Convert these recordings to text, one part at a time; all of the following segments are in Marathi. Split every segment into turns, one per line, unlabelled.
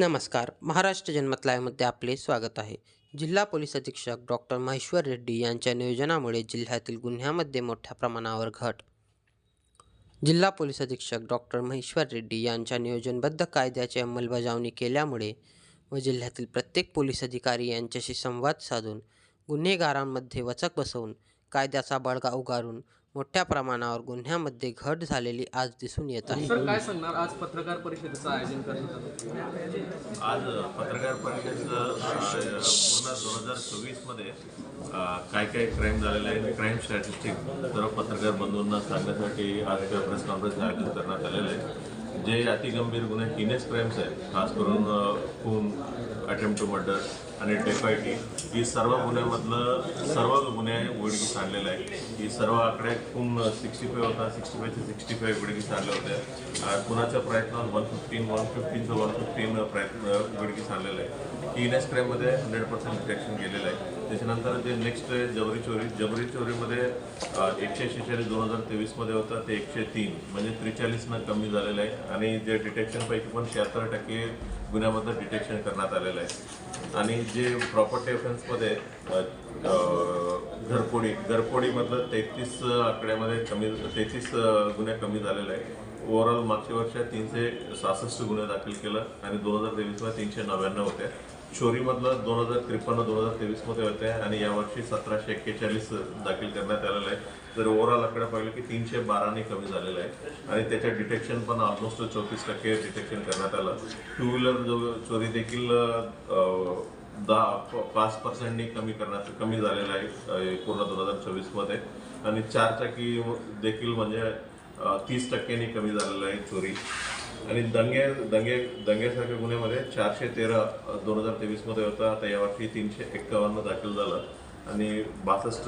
नमस्कार. महाराष्ट्र जन्मतलायमध्ये आपले स्वागत आहे. जिल्हा पोलीस अधीक्षक डॉक्टर महेश्वर रेड्डी यांच्या नियोजनामुळे जिल्ह्यातील गुन्ह्यामध्ये मोठ्या प्रमाणावर घट. जिल्हा पोलीस अधीक्षक डॉक्टर महेश्वर रेड्डी यांच्या नियोजनबद्ध कायद्याची अंमलबजावणी केल्यामुळे व जिल्ह्यातील प्रत्येक पोलीस अधिकारी यांच्याशी संवाद साधून गुन्हेगारांमध्ये वचक बसवून कायद्याचा बळगा उगारून मोठ्या प्रमाणावर गुन्ह्यामध्ये घट झालेली आज दिसून येत आहे.
सर काय सांगणार? आज पत्रकार परिषदेचं आयोजन करण्यात आलं.
आज पत्रकार परिषदेचं पूर्ण दोन हजार चोवीसमध्ये काय काय क्राईम झालेले आहे क्राईम स्टॅटिस्टिक सर्व पत्रकार बंधूंना सांगण्यासाठी आज प्रेस कॉन्फरन्स आयोजित करण्यात आलेलं आहे. जे अतिगंभीर गुन्हे हिनेस क्राईम्स आहेत. खास करून खून अटेम्प्ट टू मर्डर आणि डेफायटी ही सर्व गुन्ह्यामधलं सर्व गुन्हे उघडकीस आणलेलं आहे ही सर्व आकडे खून सिक्स्टी फाईव्ह होता सिक्स्टी फाईव्ह ते सिक्स्टी फाईव्ह उघडकीस आणल्या होत्या अ, खुनाच्या प्रयत्नात वन फिफ्टीन वन फिफ्टीनचं वन फिफ्टीन प्रयत्न उघडकीस आणलेलं आहे ही क्राईममध्ये हंड्रेड पर्सेंट डिटेक्शन गेलेलं आहे. त्याच्यानंतर जे नेक्स्ट आहे जबरी चोरी जबरी चोरीमध्ये एकशे शेहेचाळीस दोन हजार तेवीसमध्ये होतं ते एकशे तीन म्हणजे त्रेचाळीसनं कमी झालेलं आहे. आणि जे डिटेक्शनपैकी पण शहात्तर टक्के गुन्ह्यामधलं डिटेक्शन करण्यात आलेलं आहे. आणि जे प्रॉपर्टी ऑफेन्समध्ये घरपोडी घरपोडीमधलं तेहतीस आकड्यामध्ये कमी तेहतीस गुन्हे कमी झालेले आहे ओव्हरऑल मागच्या वर्षात तीनशे सहासष्ट गुन्हे दाखल केलं आणि दोन हजार तेवीसमध्ये तीनशे नव्याण्णव होते. चोरीमधलं दोन हजार त्रेपन्न दोन हजार तेवीसमध्ये होते आणि यावर्षी सतराशे एक्केचाळीस दाखल करण्यात आलेलं आहे. जर ओव्हरऑल आकडा पाहिलं की तीनशे बाराने कमी झालेलं आहे. आणि त्याच्या डिटेक्शन पण ऑलमोस्ट चौतीस टक्के डिटेक्शन करण्यात आलं. टू व्हीलर जो चोरी देखील दहा पाच पर्सेंटनी कमी करण्यात कमी झालेलं आहे पूर्ण दोन हजार चोवीसमध्ये. आणि चारचाकी देखील म्हणजे तीस टक्क्यांनी कमी झालेलं आहे चोरी. आणि दंगे दंगे दंग्यासारख्या गुन्ह्यामध्ये चारशे तेरा दोन हजार तेवीसमध्ये होता. आता यावर्षी तीनशे एक्कावन्न दाखल झालं. आणि बासष्ट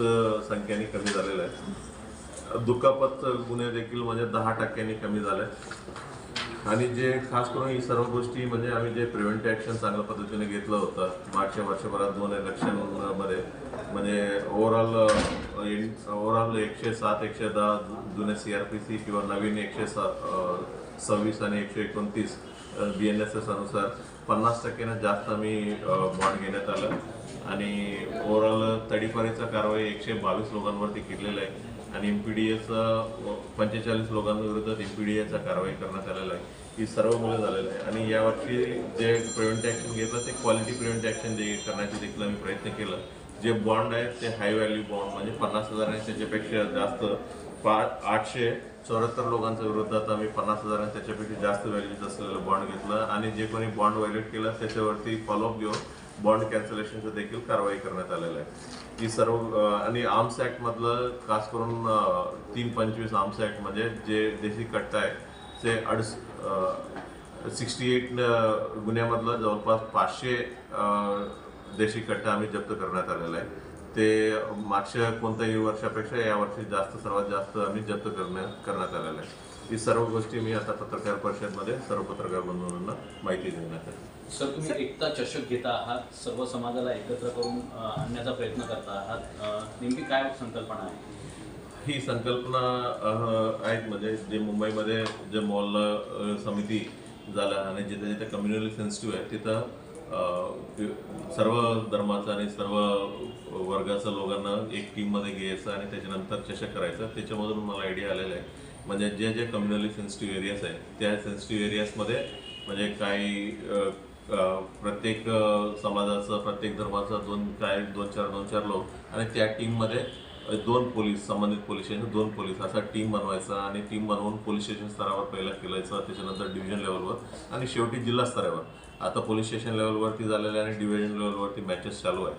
संख्येने कमी झालेलं आहे. दुखापत गुन्हे देखील म्हणजे दहा टक्क्यांनी कमी झाले. आणि जे खास करून ही सर्व गोष्टी म्हणजे आम्ही जे प्रिव्हेंटिव्ह ॲक्शन चांगल्या पद्धतीने घेतलं होतं मागच्या वर्षभरात दोन इलेक्शनमध्ये म्हणजे ओव्हरऑल ओव्हरऑल एकशे सात एकशे दहा जुने सी आर पी सी किंवा नवीन एकशे सात सव्वीस आणि एकशे एकोणतीस बी एन एस एस अनुसार पन्नास टक्क्यानं जास्त आम्ही बॉन्ड घेण्यात आलं. आणि ओव्हरऑल तडीपारीचा कारवाई एकशे बावीस लोकांवरती केलेला आहे. आणि एम पी डी एचा पंचेचाळीस लोकांविरोधात एम पी डी एचा कारवाई करण्यात आलेला आहे. ही सर्व मुलं झालेलं आहे. आणि यावर्षी जे प्रिव्हेंट ॲक्शन घेतलं ते क्वालिटी प्रिव्हेंट ॲक्शन दे करण्याचे देखील आम्ही प्रयत्न केला. जे बॉन्ड आहेत ते हाय व्हॅल्यू बॉन्ड म्हणजे पन्नास हजार आणि त्याच्यापेक्षा जास्त पाच आठशे. चौऱ्याहत्तर लोकांच्या विरोधात आम्ही पन्नास हजार आणि त्याच्यापेक्षा जास्त व्हॅल्यूज असलेलं बॉन्ड घेतलं आणि जे कोणी बॉन्ड व्हायलेट केलं त्याच्यावरती फॉलोअप घेऊन बॉन्ड कॅन्सलेशनचं देखील कारवाई करण्यात आलेलं आहे. ही सर्व आणि आर्म्स ॲक्टमधलं खास करून तीन पंचवीस आर्म्स ॲक्ट म्हणजे जे देशी कट्टा आहे ते अडस सिक्स्टी एट गुन्ह्यामधलं जवळपास पाचशे देशी कट्टा आम्ही जप्त करण्यात आलेला आहे. ते मागच्या कोणत्याही वर्षापेक्षा यावर्षी जास्त सर्वात जास्त आम्ही जप्त करण्यात करण्यात आलेलं आहे. ही सर्व गोष्टी मी आता पत्रकार परिषदमध्ये सर्व पत्रकार बंधूंना माहिती देण्यात आली.
सर तुम्ही एकता चषक घेता आहात सर्व समाजाला एकत्र करून आणण्याचा प्रयत्न करता आहात. नेमकी काय संकल्पना आहे?
ही संकल्पना आहेत. म्हणजे जे मुंबईमध्ये जे मॉल समिती झालं आणि जिथे जिथे कम्युनली सेन्सिटिव्ह आहे तिथं सर्व धर्माचं आणि सर्व वर्गाचं लोकांना एक टीममध्ये घ्यायचं आणि त्याच्यानंतर चषक करायचं. त्याच्यामधून मला आयडिया आलेला आहे. म्हणजे जे जे कम्युनली सेन्सिटिव्ह एरियाज आहेत त्या सेन्सिटिव्ह एरियाजमध्ये म्हणजे काही प्रत्येक समाजाचं प्रत्येक धर्माचं दोन काय दोन चार दोन चार लोक आणि त्या टीममध्ये दोन पोलीस संबंधित पोलीस स्टेशन दोन पोलीस असा टीम बनवायचा आणि टीम बनवून पोलीस स्टेशन स्तरावर पहिला केलायचं त्याच्यानंतर डिव्हिजन लेवलवर आणि शेवटी जिल्हा स्तरावर. आता पोलीस स्टेशन लेवलवरती झालेलं आहे आणि डिव्हिजन लेवलवरती मॅचेस चालू आहे.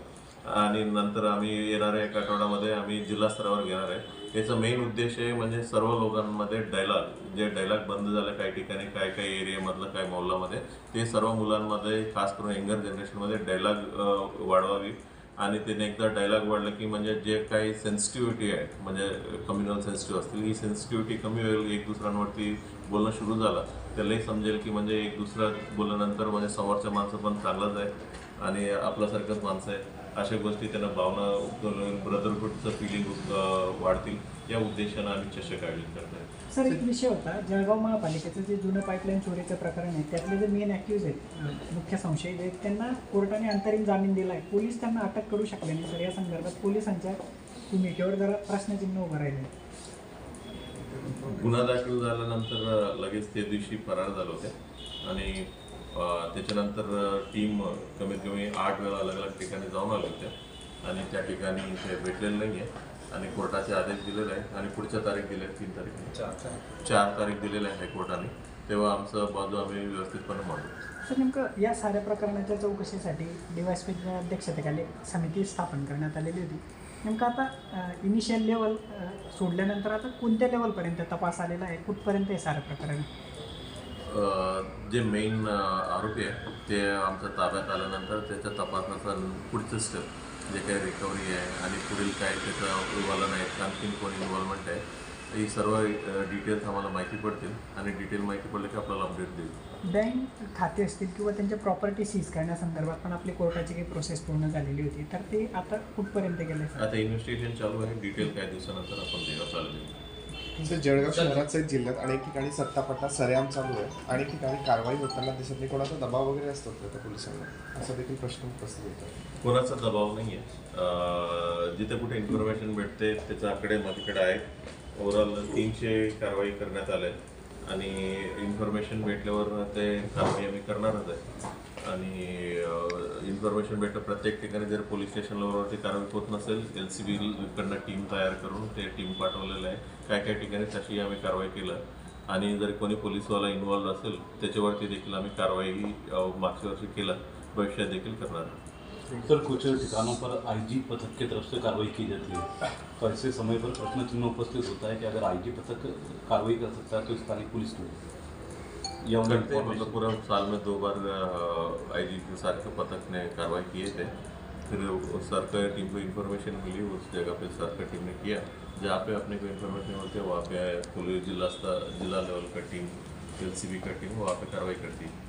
आणि नंतर आम्ही येणाऱ्या एका आठवड्यामध्ये आम्ही जिल्हा स्तरावर घेणार आहे. याचा मेन उद्देश आहे म्हणजे सर्व लोकांमध्ये डायलॉग जे डायलॉग बंद झालं काही ठिकाणी काय काय एरियामधलं काय मौलामध्ये ते सर्व मुलांमध्ये खास करून यंगर जनरेशनमध्ये डायलॉग वाढवावी. आणि त्याने एकदा डायलॉग वाढलं की म्हणजे जे काही सेन्सिटिव्हिटी आहे म्हणजे कम्युनल सेन्सिटिव्ह असतील ही सेन्सिटिव्हिटी कमी होईल एक दुसऱ्यांवरती बोलणं सुरू झालं त्यालाही समजेल की म्हणजे एक दुसरा बोलल्यानंतर म्हणजे समोरच्या माणसं पण चांगलंच आहे आणि आपल्यासारखंच माणसं आहे. अशा गोष्टी त्यांना भावना ब्रदरहूडचं फिलिंग वाढतील या उद्देशानं आम्ही चषक आयोजित करत
सर एक विषय होता जळगाव महापालिकेचं जे जुनं पाईपलाईन चोरीचं प्रकरण आहे त्यातले जे मेन ॲक्युज आहेत मुख्य संशयित आहेत त्यांना कोर्टाने अंतरिम जामीन दिला आहे पोलीस त्यांना अटक करू शकले नाही सर. या संदर्भात पोलिसांच्या भूमिकेवर जरा प्रश्नचिन्ह उभं राहिले
गुन्हा दाखल झाल्यानंतर लगेच त्या दिवशी फरार झाले होते. आणि त्याच्यानंतर टीम कमीत कमी आठ वेळा अलग अलग ठिकाणी जाऊन आले होते. आणि त्या ठिकाणी ते भेटलेलं नाही आहे आणि कोर्टाचे आदेश दिलेले आहे आणि पुढच्या तारीख दिले तीन तारीख. चार तारीख. दिलेले आहे हायकोर्टाने तेव्हा आमचं बाजू आम्ही व्यवस्थितपणे मांडू.
सर नेमकं या साऱ्या प्रकरणाच्या चौकशीसाठी डीवायसपीच्या अध्यक्षतेखाली समिती स्थापन करण्यात आलेली होती. नेमकं आता इनिशियल लेवल सोडल्यानंतर आता कोणत्या लेवलपर्यंत तपास आलेला आहे? कुठपर्यंत हे सारं प्रकरण
जे मेन आरोपी आहे ते आमच्या ताब्यात आल्यानंतर त्याच्या तपासाचं पुढचं स्टेप जे काही रिकव्हरी आहे आणि पुढील काय त्याचं इन्व्हॉल्व आहे आणखीन कोण इन्व्हॉल्वमेंट आहे ही सर्व डिटेल्स आम्हाला माहिती पडतील आणि डिटेल माहिती पडले की आपल्याला अपडेट देईल.
बँक खाते असतील किंवा त्यांच्या प्रॉपर्टी सीज करण्यासंदर्भात पण आपली कोर्टाची काही प्रोसेस पूर्ण झालेली होती तर ते आता कुठपर्यंत गेले?
आता इन्व्हेस्टिगेशन चालू आहे डिटेल काही दिवसानंतर आपण देवा चालू देऊ.
जळगाव शहरात सहित जिल्ह्यात अनेक ठिकाणी सत्तापट्टा सरेआम चालू आहे. अनेक ठिकाणी कारवाई होताना दिसत नाही. कोणाचा दबाव वगैरे असतो का त्या पोलिसांना असा देखील प्रश्न उपस्थित होतो.
कोणाचा दबाव नाही आहे. जिथे कुठे इन्फॉर्मेशन भेटते त्याचा आकडे माझ्याकडे आहे ओव्हरऑल तीनशे कारवाई करण्यात आल्या आहेत. आणि इन्फॉर्मेशन भेटल्यावर ते कारवाई आम्ही करणारच आहे. आणि इन्फॉर्मेशन भेटलं प्रत्येक ठिकाणी जर पोलीस स्टेशन लेवलवरती कारवाई होत नसेल एल सी बीकडनं टीम तयार करून ते टीम पाठवलेलं आहे. काय काय ठिकाणी तशी आम्ही कारवाई केलं. आणि जर कोणी पोलीसवाला इन्व्हॉल्व असेल त्याच्यावरती देखील आम्ही कारवाई मागच्या वर्षी केलं. भविष्यात देखील करणार आहोत.
सर कुछ ठिकानों पर आईजी पथक की तरफ से कार्रवाई की जाती. है तो ऐसे समय पर प्रश्न चिन्ह उपस्थित होता है कि अगर आईजी पथक कार्रवाई कर सकता है तो स्थानीय पुलिस क्यों या
करते हैं, मतलब पूरा साल में दो बार आई जी सर के पथक ने कार्रवाई किए थे। फिर उस सर का टीम को इन्फॉर्मेशन मिली उस जगह पे सर का टीम ने किया। जहाँ पे अपने को इन्फॉर्मेशन होती है वहाँ पे पुलिस जिला स्तर जिला लेवल का टीम एल का टीम वहाँ पे कार्रवाई करती है